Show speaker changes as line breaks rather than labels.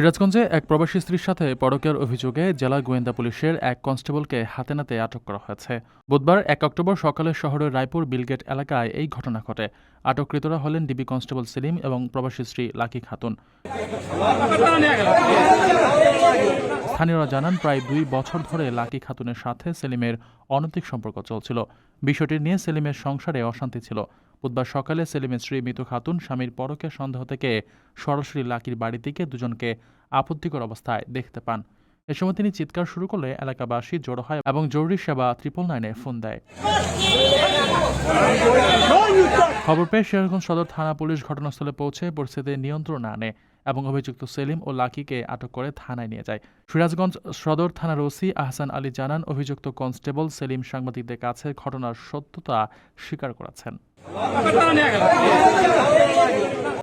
সিরাজগঞ্জে এক প্রবাসী স্ত্রীর সাথে পরকের অভিযোগে জেলা গোয়েন্দা পুলিশের এক কনস্টেবলকে হাতে নাতে আটক করা হয়েছে। বুধবার এক অক্টোবর সকালে শহরের রায়পুর বিলগেট এলাকায় এই ঘটনা ঘটে। আটককৃতরা হলেন ডিবি কনস্টেবল সেলিম এবং প্রবাসী স্ত্রী লাকি খাতুন। স্থানীয়রা জানান, প্রায় দুই বছর ধরে লাকি খাতুনের সাথে সেলিমের অনৈতিক সম্পর্ক চলছিল। বিষয়টি নিয়ে সেলিমের সংসারে অশান্তি ছিল। বুধবার সকালে সেলিমের স্ত্রী মিতু খাতুন স্বামীর পরকের সন্দেহ থেকে সরাসরি লাকির বাড়ি থেকে দুজনকে আপত্তিকর অবস্থায় দেখতে পান। এ সময় তিনি চিৎকার শুরু করলে এলাকাবাসী জড়ো হয় এবং জরুরি সেবা ত্রিপল নাইনে ফোন দেয়। খবর পেয়ে সিরাজগঞ্জ সদর থানা পুলিশ ঘটনাস্থলে পৌঁছে পরিস্থিতি নিয়ন্ত্রণ আনে এবং অভিযুক্ত সেলিম ও লাকিকে আটক করে থানায় নিয়ে যায়। সিরাজগঞ্জ সদর থানার ওসি আহসান আলী জানান, অভিযুক্ত কনস্টেবল সেলিম সাংবাদিকদের কাছে ঘটনার সত্যতা স্বীকার করেছেন।